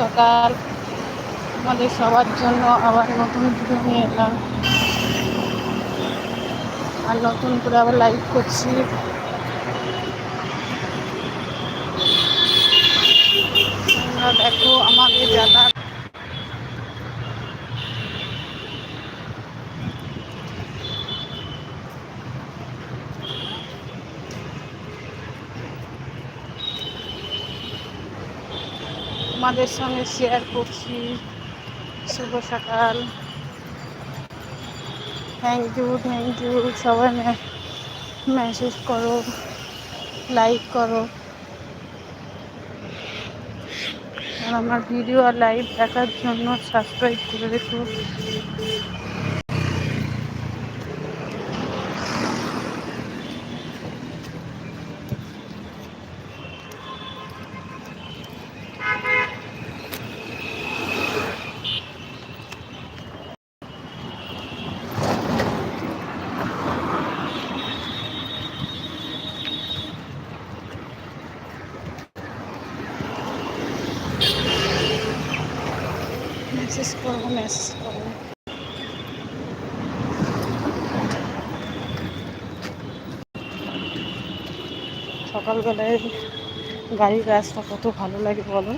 সকাল। আমাদের সবার জন্য আবার নতুন ভিডিও নিয়ে এলাম। আর নতুন করে আবার লাইভ করছি। দেখো আমাদের যাতায়াত তোমাদের সঙ্গে শেয়ার করছি। শুভ সকাল। থ্যাংক ইউ থ্যাংক ইউ সবাই মেসেজ করো লাইক করো। আর আমার ভিডিও আর লাইভ দেখার জন্য সাবস্ক্রাইব করে রেখো মেসেজ করব মেসেজ করব সকালবেলায় গাড়ির রাস্তা কত ভালো লাগে বলো?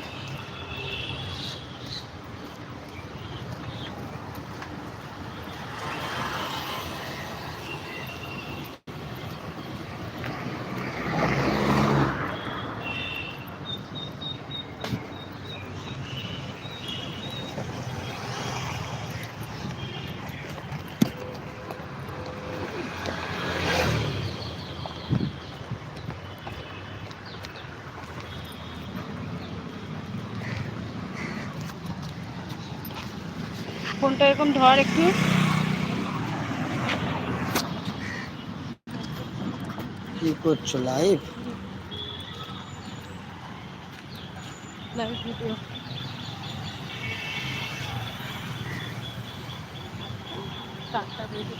ফোনটা এরকম ধর একটু। কি করছ লাইভ লাইভ ভিডিও চারটা বেজে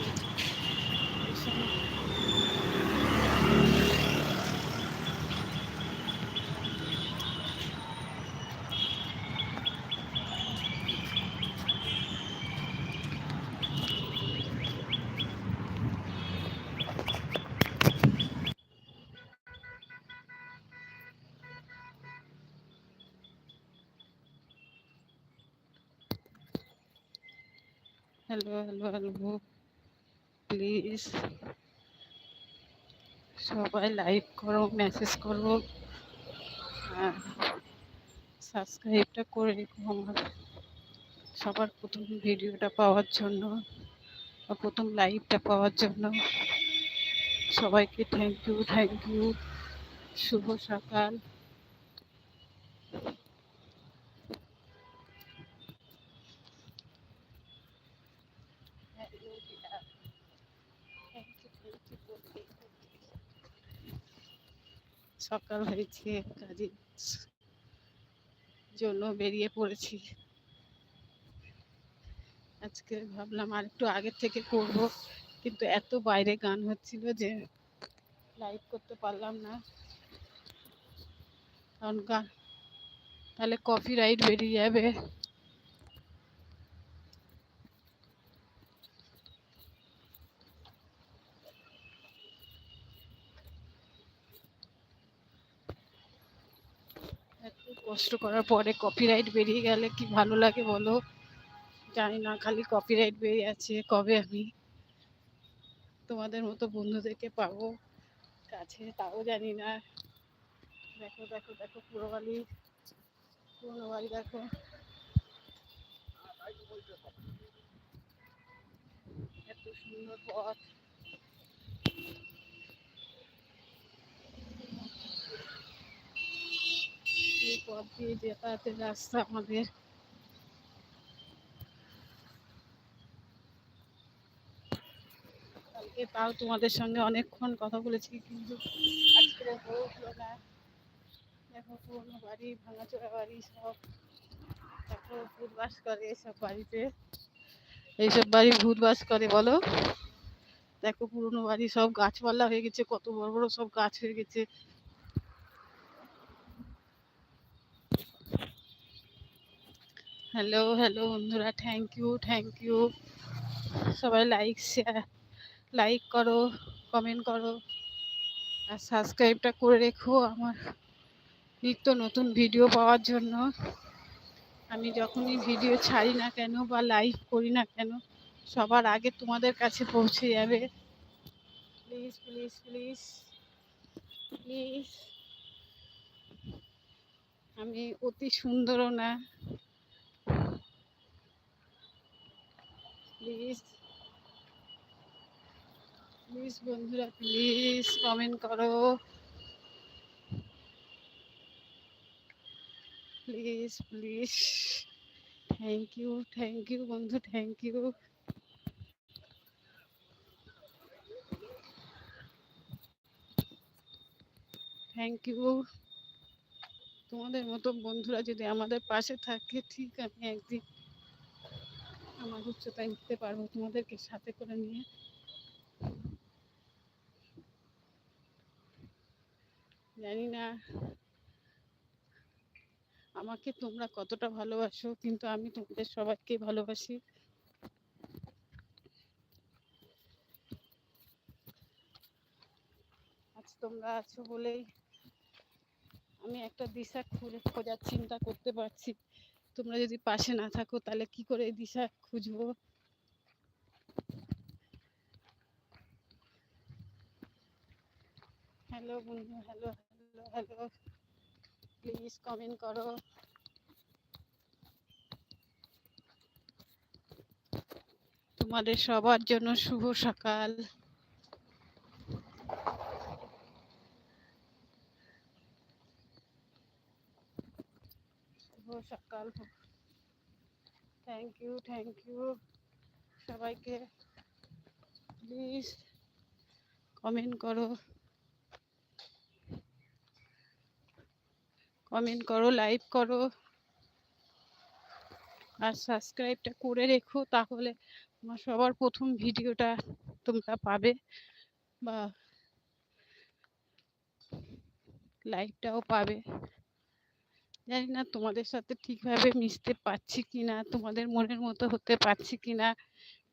হ্যালো হ্যালো হ্যালো প্লিজ সবাই লাইক করো মেসেজ করো। সাবস্ক্রাইবটা করে রেখো আমার। সবার প্রথম ভিডিওটা পাওয়ার জন্য বা প্রথম লাইভটা পাওয়ার জন্য সবাইকে থ্যাংক ইউ থ্যাংক ইউ শুভ সকাল। সকাল হয়েছে কাজের জন্য বেরিয়ে পড়েছি। আজকে ভাবলাম আর একটু আগের থেকে করব, কিন্তু এত বাইরে গান হচ্ছিল যে লাইভ করতে পারলাম না। কারণ গান তাহলে কপি রাইট বেরিয়ে যাবে এত কষ্ট করার পরে কপিরাইট বেরিয়ে গেলে কি ভালো লাগে বলো? জানি না, খালি কপিরাইট বেরিয়ে আছে, কবে আমি তোমাদের মতো বন্ধুদেরকে পাবো? কাছে তাও জানি না। দেখো দেখো দেখো, পুরো বাড়ি পুরোনো বাড়ি দেখো। এত সুন্দর পথ এই দিয়ে যাতায়াতের রাস্তা আমাদের। কালকে তাও তোমাদের সঙ্গে অনেকক্ষণ কথা বলেছি, কিন্তু আজকে বাড়ি, ভাঙাচোরা বাড়ি সব। ভূত বাস করে এসব বাড়িতে। এইসব বাড়ি ভূত বাস করে, বলো। দেখো, পুরোনো বাড়ি সব গাছপালা হয়ে গেছে, কত বড় বড় সব গাছ হয়ে গেছে। হ্যালো হ্যালো বন্ধুরা। থ্যাংক ইউ থ্যাংক ইউ সবাই লাইক শেয়ার লাইক করো কমেন্ট করো, আর সাবস্ক্রাইবটা করে রেখো আমার নিত্য নতুন ভিডিও পাওয়ার জন্য। আমি যখনই ভিডিও ছাড়ি না কেন বা লাইভ করি না কেন, সবার আগে তোমাদের কাছে পৌঁছে যাবে। প্লিজ প্লিজ প্লিজ প্লিজ আমি অতি সুন্দরও না। প্লিজ প্লিজ বন্ধুরা প্লিজ কমেন্ট করো। Please please thank you thank you বন্ধু থ্যাংক ইউ থ্যাংক ইউ তোমাদের মতো বন্ধুরা যদি আমাদের পাশে থাকে, ঠিক আমি একদিন আমার উচ্চতায় উঠতে পারব তোমাদেরকে সাথে করে নিয়ে। জানি না আমাকে তোমরা কতটা ভালোবাসো, কিন্তু আমি তোমাদের সবাইকে ভালোবাসি। আজ তোমরা আছো বলেই আমি একটা দিশা খুঁজে খোঁজার চিন্তা করতে পারছি। তোমরা যদি পাশে না থাকো, তাহলে কি করে দিশা খুঁজবো? হ্যালো বন্ধু hello hello hello please comment করো। তোমাদের সবার জন্য শুভ সকাল। সকাল থ্যাংক ইউ থ্যাংক ইউ সবাইকে প্লিজ কমেন্ট করো। কমেন্ট করো লাইক করো। আর সাবস্ক্রাইবটা করে রেখো, তাহলে আমার সবার প্রথম ভিডিওটা তোমরা পাবে। বা লাইভটাও পাবে। জানি না তোমাদের সাথে ঠিকভাবে মিশতে পারছি কি না তোমাদের মনের মতো হতে পারছি কি না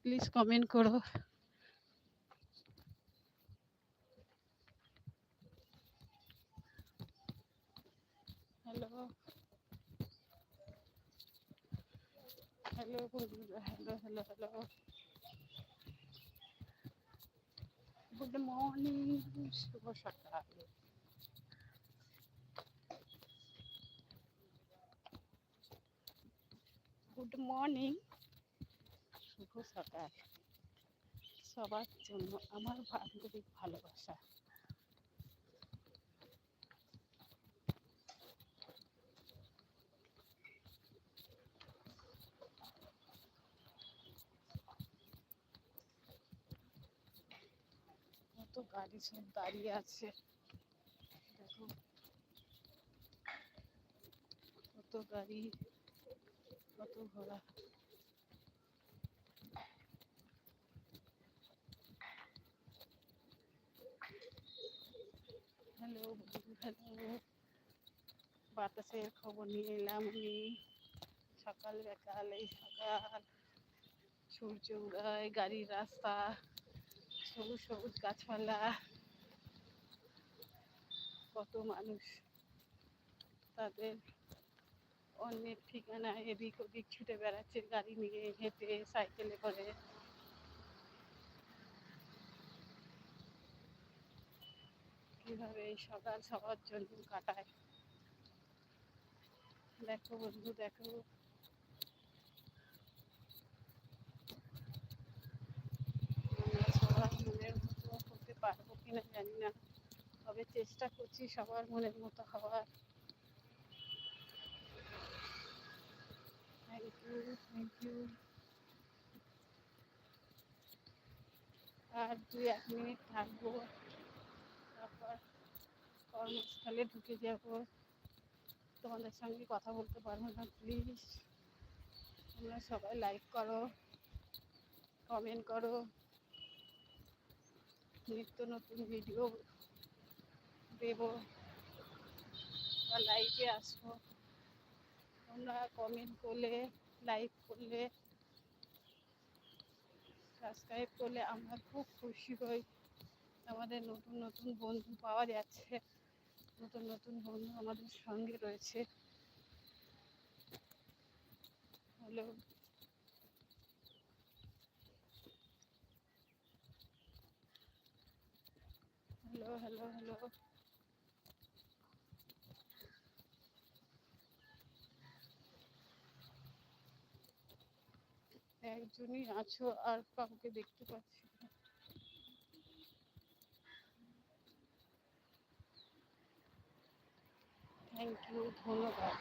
প্লিজ কমেন্ট করো hello hello hello hello hello good morning শুভ সকাল। গুড মর্নিং শুভ সকাল। সবার জন্য আমার আন্তরিক ভালোবাসা। কত গাড়ি সব দাঁড়িয়ে আছে। দেখো, কত গাড়ি কত ঘোড়া। হ্যালো হ্যালো বাতাসের খবর নিয়ে এলাম আমি। সকাল বেকাল, এই সকাল। সূর্য উদয়, গাড়ির রাস্তা, সবুজ সবুজ গাছপালা। কত মানুষ তাদের অন্যের ঠিকানায় এদিক ওদিক ছুটে বেড়াচ্ছে, গাড়ি নিয়ে হেঁটে, সাইকেলে করে। কীভাবে এই সকাল সবার জন্য কাটায়? দেখো বন্ধু, দেখো। সবার মনের মতো হতে পারব কিনা জানি না, তবে চেষ্টা করছি সবার মনের মতো হওয়ার থ্যাংক ইউ থ্যাংক ইউ আর দুই, এক মিনিট থাকব। তারপর কর্মস্থলে ঢুকে যাব। তোমাদের সঙ্গে কথা বলতে পারব না প্লিজ তোমরা সবাই লাইক করো কমেন্ট করো। নিত্য নতুন ভিডিও দেব বা লাইভে আসব। তোমরা কমেন্ট করলে লাইক করলে সাবস্ক্রাইব করলে আমরা খুব খুশি হই। আমাদের নতুন নতুন বন্ধু পাওয়া যাচ্ছে। নতুন নতুন বন্ধু আমাদের সঙ্গে রয়েছে। হ্যালো। Hello hello hello. একজনই আছো আর কাউকে দেখতে পাচ্ছি না। থ্যাংক ইউ ধন্যবাদ।